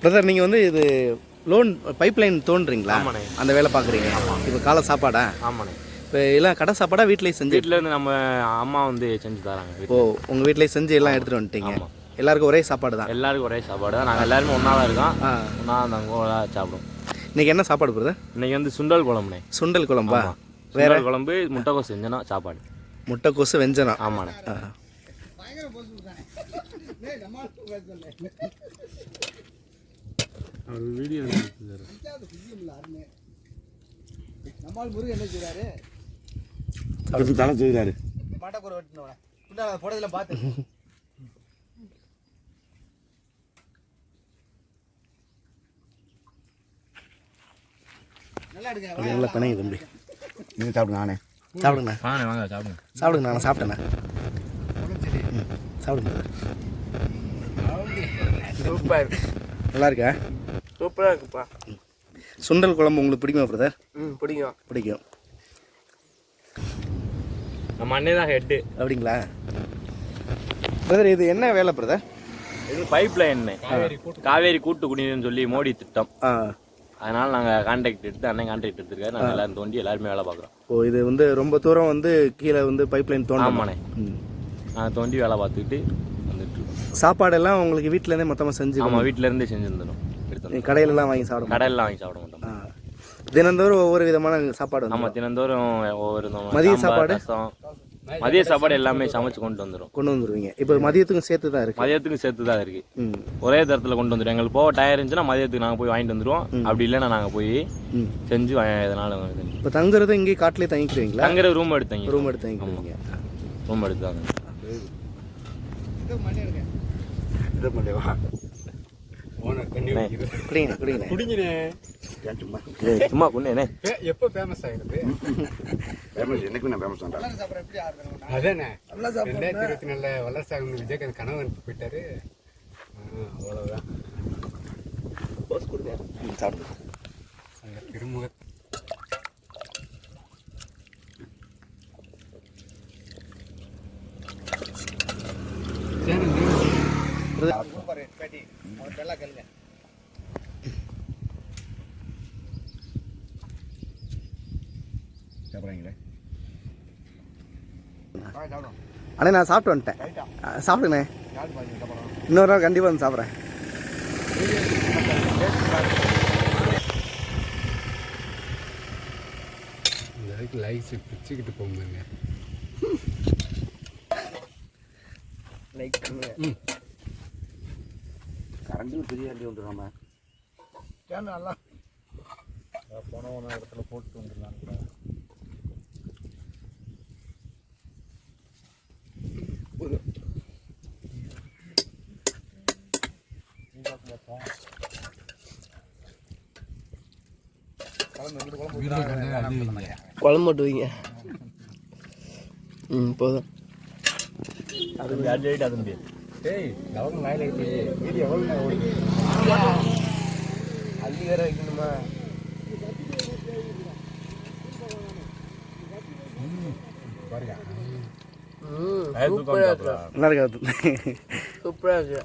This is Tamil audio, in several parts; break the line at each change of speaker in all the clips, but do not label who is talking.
பிரதர் நீங்கள் வந்து இது லோன் பைப் லைன் தோன்றீங்களா. அந்த வேலை பார்க்குறீங்க. இப்போ காலை சாப்பாடா?
ஆமாண்ணே.
இப்போ எல்லாம் கடை சாப்பாடா வீட்டிலேயே செஞ்சு?
வீட்டில் இருந்து நம்ம அம்மா வந்து செஞ்சு தராங்க
ஓ உங்கள் வீட்டிலேயே செஞ்சு எல்லாம் எடுத்துகிட்டு வந்துட்டீங்க. எல்லாருக்கும் ஒரே சாப்பாடு தான்?
எல்லாருக்கும் ஒரே சாப்பாடு தான். நாங்கள் எல்லாருமே ஒன்றா தான் இருக்கோம். ஒன்றா தங்க சாப்பிடுவோம்.
இன்னைக்கு என்ன சாப்பாடு பிரதர்
இன்னைக்கு வந்து சுண்டல் குழம்புண்ணே.
சுண்டல் குழம்பா?
சுண்டல் குழம்பு முட்டைக்கோஸ் செஞ்சனா சாப்பாடு.
முட்டைக்கோசு வெஞ்சனம்
ஆமாண்ணே.
நம்மால் முருகன் என்ன செய்றாரு
அதுக்கு தானே செய்கிறாரு
மாட்டக்கூட வெட்டினவன போடதில் பார்த்து நல்லா எடுங்க.
அது நல்லா பிணைங்க தம்பி.
நீங்கள் சாப்பிடு நானே.
சாப்பிடுங்கண்ணா
வாங்க வாங்க சாப்பிடுங்க.
சாப்பிடுங்க நான் சாப்பிட்டேண்ணே ம், சாப்பிடுங்க.
சூப்பர்
நல்லா இருக்கா?
சூப்பராக இருக்குப்பா.
சுண்டல் குழம்பு உங்களுக்கு பிடிக்குமா பிரதர்?
ம் பிடிக்கும்.
பிடிக்கும்.
நம்ம அண்ணே தான் ஹெட்டு
அப்படிங்களா? பிரதர் இது என்ன வேலை பிரதர்?
இது பைப் லைன் காவேரி கூட்டு குடிநீர்னு சொல்லி மோடி திட்டம்.
ஆ.
அதனால நாங்கள் கான்ட்ராக்ட் எடுத்து அண்ணன் கான்ட்ராக்ட் எடுத்துருக்காரு. நாங்கள் எல்லாரும் தோண்டி எல்லாருமே வேலை பார்க்குறோம்.
ஓ இது வந்து ரொம்ப தூரம் வந்து கீழே வந்து பைப் லைன் தோண்டணும்.
ஆமாண்ணே.
ம்.
நாங்கள் தோண்டி வேலை பார்த்துக்கிட்டு வந்துட்டு இருக்கோம்.
சாப்பாடெல்லாம் உங்களுக்கு வீட்டிலேருந்தே மொத்தமாக செஞ்சு
ஆமாம் வீட்டில இருந்தே செஞ்சுருந்தோம் எடுத்து
கடையிலலாம் வாங்கி சாப்பிட மாட்டோம்
கடையிலாம் வாங்கி சாப்பிட மாட்டோம்.
தினந்தோறும் ஒவ்வொரு விதமான சாப்பாடு
ஆமாம் தினந்தோறும் ஒவ்வொரு
மதிய சாப்பாடு?
மதிய சாப்பாடு எல்லாமே சமைச்சு கொண்டு வந்துடும்
கொண்டு வந்துருவீங்க. இப்போ மதியத்துக்கும் சேர்த்து தான் இருக்கு.
மதியத்துக்கும் சேர்த்து தான் இருக்கு ஒரே தரத்தில் கொண்டு வந்துடும் எங்களுக்கு போக டயர் இருந்துச்சுன்னா மதியத்துக்கு நாங்கள் போய் வாங்கிட்டு வந்துடுவோம் அப்படி இல்லைன்னா நாங்கள் போய் செஞ்சு எதனால
இப்போ தங்குறது இங்கே காட்டிலே தங்கிக்குவீங்களா
தங்குற ரூம் எடுத்தங்க
ரூம் எடுத்து தங்கிக்குவீங்க
ரூம்
மணி எடுங்க
இதை சும்மா.
எப்போ ஃபேமஸ் ஆகிறது
ஃபேமஸ் என்னைக்கும் நான் ஃபேமஸ் பண்ணுறேன்
அதானே. ரெண்டாயிரத்தி இருபத்தி நாலில் வல்லரசு ஆகணும் விஜயகாந்த் கனவு அனுப்பி போயிட்டாரு.
ம், சாப்பிடுங்க
அந்த திருமுக
பேட்டி. அவன் நல்லா கேளுங்க.
சாப்பிட்றீங்களே
சாப்பிடும்
அண்ணே நான் சாப்பிட்டு வந்துட்டேன். சாப்பிடுங்கண்ணே. இன்னொரு நாள் கண்டிப்பாக வந்து சாப்பிட்றேன்.
லைக்ஸ் பிச்சுக்கிட்டு போங்க
லைக் பண்ணுங்க
கரண்ட்டு பெரிய வண்டி வந்துடுறாம
ஏன் நல்லா குழம்பு மட்டும் வைங்க ம் போதும்.
அது அது முடியாது
டேய் லவங்க வாயில இருக்கு. வீடு எவ்வளோ நேரம் ஓடுது?
அள்ளி வேற வைக்கணுமா?
பாருங்க.
நல்லா இருக்காது
சூப்பராக இருக்கு?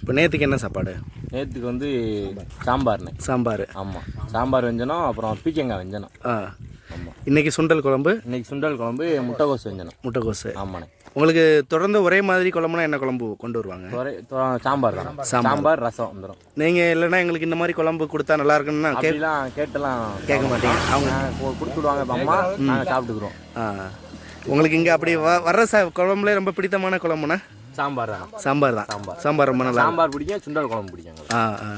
இப்போ நேற்றுக்கு என்ன சாப்பாடு?
நேற்றுக்கு வந்து சாம்பார்ண்ணே
சாம்பார்.
ஆமாம் சாம்பார் வெஞ்சனம் அப்புறம் பீக்கங்காய் வெஞ்சனம்.
ஆ.
ஆமாம்
இன்னைக்கு சுண்டல் குழம்பு?
இன்னைக்கு சுண்டல் குழம்பு முட்டைகோஸ் வெஞ்சனம்.
முட்டைக்கோசு.
ஆமாண்ணே.
உங்களுக்கு தொடர்ந்து ஒரே மாதிரி குழம்புனா என்ன குழம்பு கொண்டு வருவாங்க?
சாம்பார் தான்.
சாம்பார்.
ரசம் வந்துடும்
நீங்கள் இல்லைன்னா எங்களுக்கு இந்த மாதிரி குழம்பு கொடுத்தா நல்லா இருக்குன்னா கே
அப்படிலாம் கேட்டெல்லாம்
கேட்க மாட்டீங்க. அவங்க
கொடுத்துடுவாங்க அம்மா. நாங்கள் சாப்பிட்டுக்குறோம்.
ஆ. உங்களுக்கு இங்கே அப்படி வ வர்ற சா குழம்புல ரொம்ப பிடித்தமான குழம்புனா?
சாம்பார் தான்.
சாம்பார் தான்.
சாம்பார்.
சாம்பார் ரொம்ப நல்லா
சாம்பார் பிடிக்கும் சுண்டல் குழம்பு பிடிக்கும்.
ஆ ஆ.